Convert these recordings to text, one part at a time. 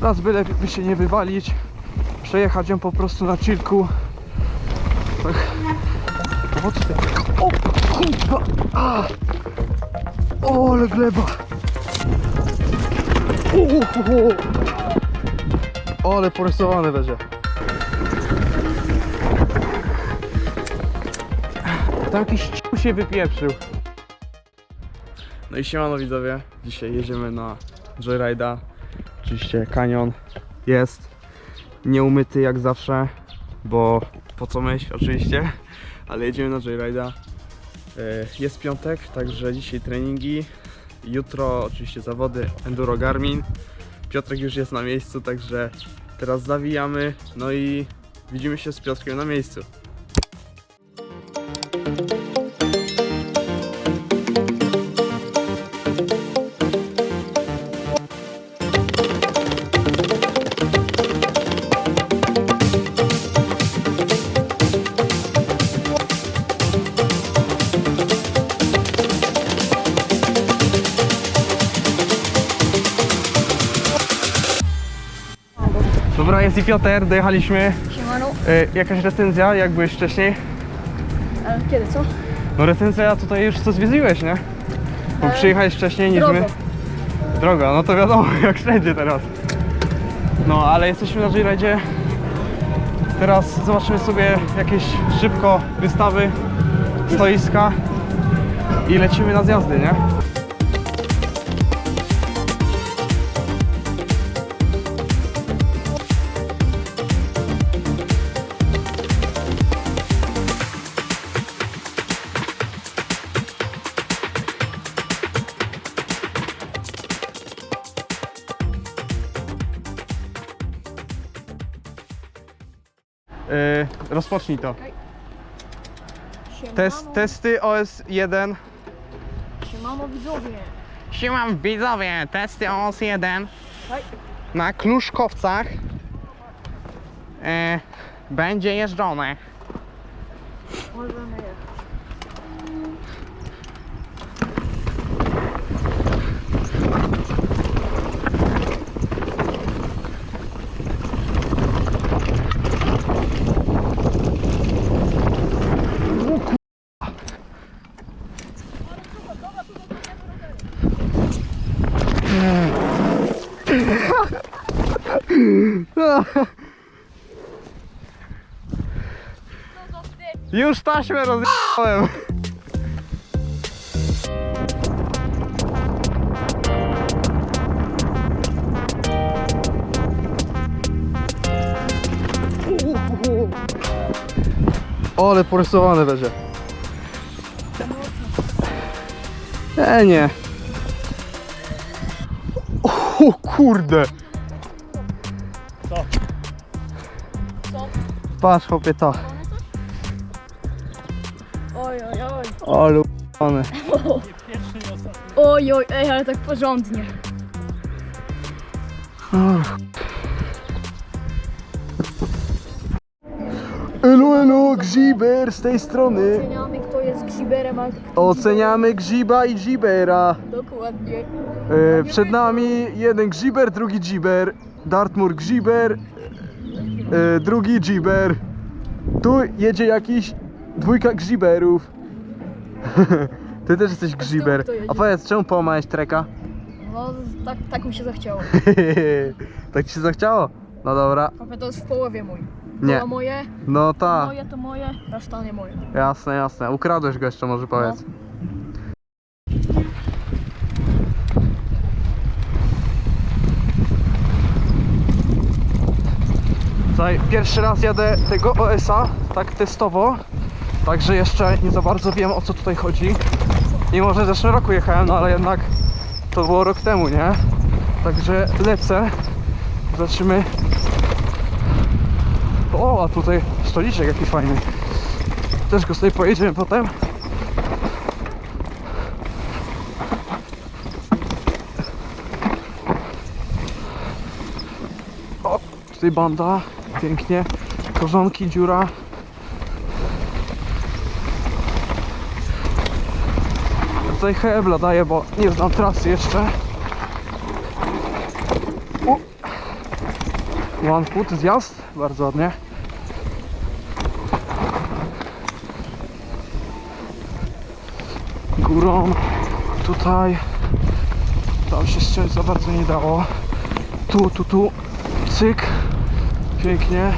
Teraz byle by się nie wywalić, przejechać ją po prostu na chillku. Tak. O, co ty? o kurwa! O, ale gleba! O, o, o. ale porysowane będzie. Tam jakiś ciu się wypieprzył. No i siemano widzowie, dzisiaj jedziemy na Joyride'a. Oczywiście kanion jest nieumyty jak zawsze, bo po co myśl oczywiście, ale jedziemy na Joyride'a. E, Jest piątek, także dzisiaj treningi, jutro oczywiście zawody Enduro Garmin. Piotrek już jest na miejscu, także teraz zawijamy, no i widzimy się z Piotrkiem na miejscu. Dobra, jest i Piotr, dojechaliśmy. Siemano. E, jakaś recenzja, jak byłeś wcześniej? Ale kiedy, co? No recenzja tutaj już co zwiedziłeś, nie? Bo E, przyjechałeś wcześniej niż drogo. my. Droga, no to wiadomo, jak wszędzie teraz. No, ale jesteśmy na Joyridzie. Teraz zobaczymy sobie jakieś szybko wystawy, stoiska i lecimy na zjazdy, nie? Rozpocznij to. Siemano. Test, testy OS1. Siemano widzowie. Siemam widzowie, testy OS1 Hej. na Kluszkowcach e, będzie jeżdżone. Możemy Już taśmę rozjechałem. Ale porysowane będzie. E nie. O kurde. Patrz chłopie to. Oj, oj, oj. Ale u***ane. Oj, oj, ej, ale tak porządnie. Elo, elo, Grziber z tej strony. Oceniamy, kto jest grzyberem, a kto Oceniamy Grziba i Gzibera. Dokładnie. E, przed nami jeden Grziber, drugi Gziber. Dartmoor Grziber, e, drugi Gziber. Tu jedzie jakiś dwójka Grziberów. Ty też jesteś kto jedzie? A powiedz, czemu połamałeś treka? No, tak, tak mi się zachciało. tak ci się zachciało? No dobra. Kopie to jest w połowie mój. Nie. Połowa moje, No ta, moje to moje, reszta nie moje. jasne, jasne. Ukradłeś go jeszcze, może powiedz. Pierwszy raz jadę tego OS-a, tak testowo, także jeszcze nie za bardzo wiem o co tutaj chodzi. Mimo, że w zeszłym roku jechałem, no ale jednak to było rok temu, nie? Także lecę, zobaczymy. O, a tutaj stoliczek jaki fajny. Też go sobie pojedziemy potem. O, tutaj banda, pięknie. Korzonki, dziura. Tutaj hebla daję, bo nie znam trasy jeszcze. One foot zjazd, bardzo ładnie. Górą, tutaj, tam się ściąć za bardzo nie dało. Tu, tu, tu, cyk, pięknie.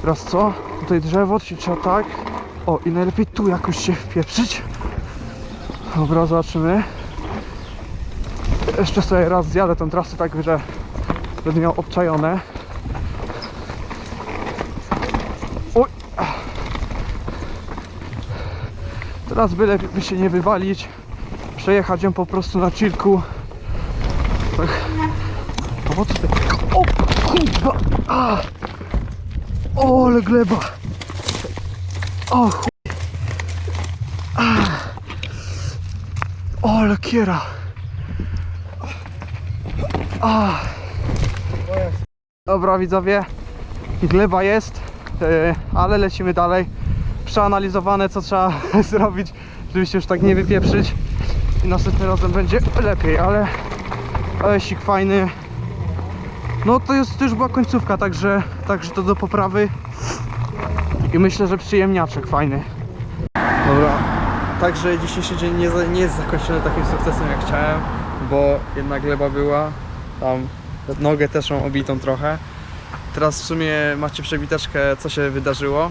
Teraz co? Tutaj drzewo, czyli trzeba tak. O, i najlepiej tu jakoś się wpieprzyć. Dobra, zobaczymy. Jeszcze sobie raz zjadę tą trasę tak, że będę miał obczajone. Oj! Teraz byle by się nie wywalić. Przejechać ją po prostu na chillku. Tak. O, co ty? O, kurwa! A! O, ale gleba! O, chuj! A! O, ale kiera! A. Dobra widzowie, gleba jest, e, ale lecimy dalej. Przeanalizowane co trzeba zrobić, żeby się już tak nie wypieprzyć. I następnym razem będzie lepiej, ale ale sik fajny. No to jest to już była końcówka, także, także to do poprawy. I myślę, że przyjemniaczek fajny. Dobra, także dzisiejszy dzień nie, nie jest zakończony takim sukcesem jak chciałem, bo jedna gleba była, tam nogę też mam obitą trochę. Teraz w sumie macie przebiteczkę co się wydarzyło.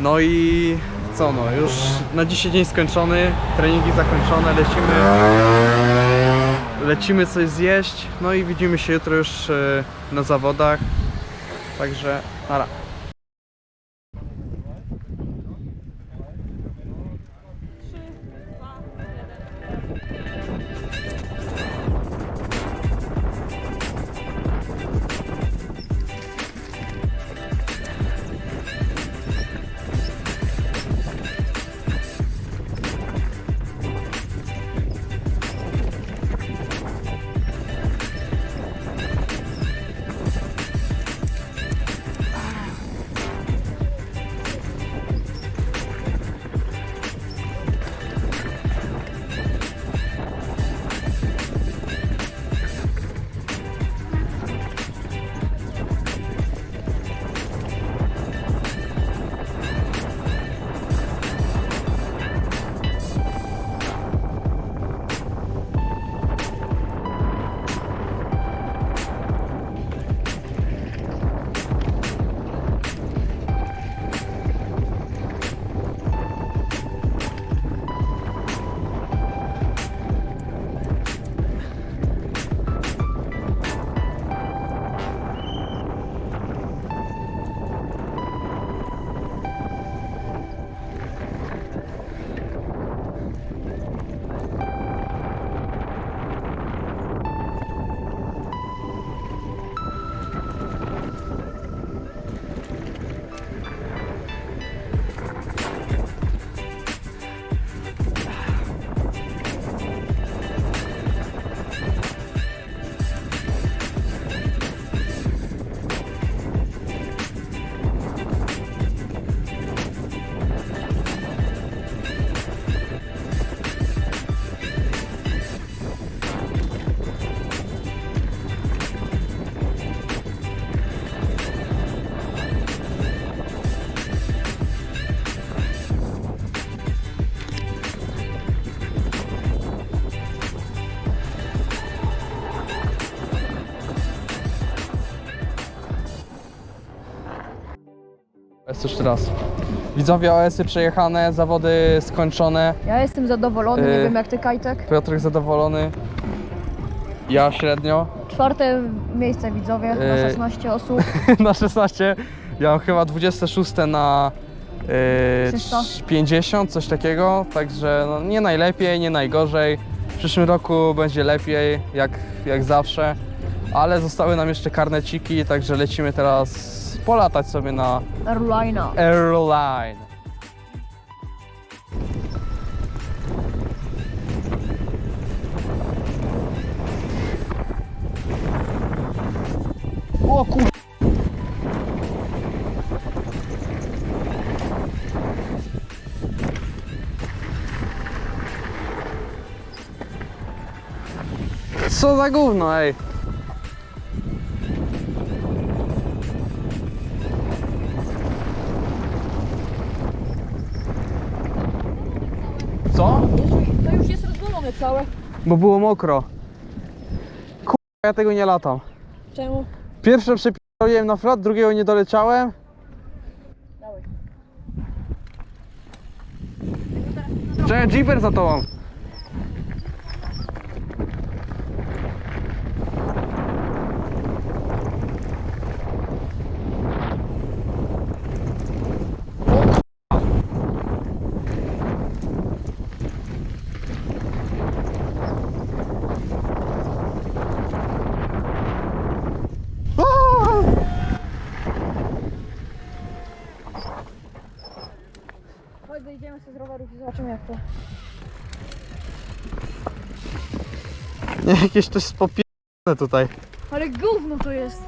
No i co no, już na dzisiaj dzień skończony, treningi zakończone, lecimy lecimy coś zjeść, no i widzimy się jutro już e, na zawodach. Także nara. Jest jeszcze raz. Widzowie OS-y przejechane, zawody skończone. Ja jestem zadowolony, nie Yy. wiem jak ty Kajtek. Piotrek zadowolony. Ja średnio. Czwarte miejsce widzowie na Yy. 16 osób. na 16. Ja mam chyba 26 na yy, 300. 50, coś takiego. Także no, nie najlepiej, nie najgorzej. W przyszłym roku będzie lepiej, jak, jak zawsze. Ale zostały nam jeszcze karneciki, także lecimy teraz polatać sobie na Airlina. Airline. O kur... Co za gówno, ej. Całe. Bo było mokro. Kurwa, ja tego nie latam. Czemu? Pierwsze przepiłem na flat, drugiego nie doleciałem. Dawaj. Czekaj, jeeper za tobą. Wyjdziemy sobie z rowerów i zobaczymy jak to. Nie, jakieś to jest popierdolone tutaj. Ale gówno to jest.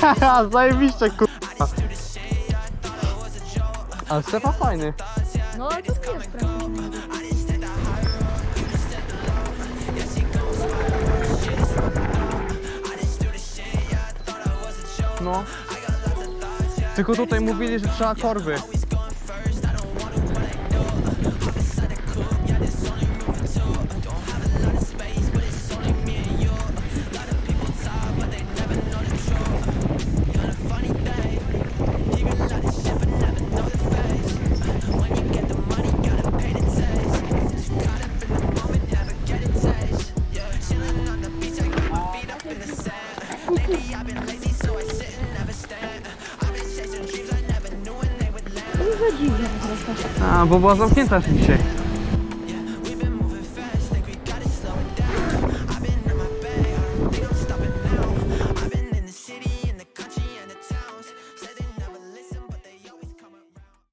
Haha, zajebiście kurwa. Ale Stefa fajny. No ale to nie jest prawda. No. Tylko tutaj mówili, że trzeba korby. A, bo była zamknięta dzisiaj.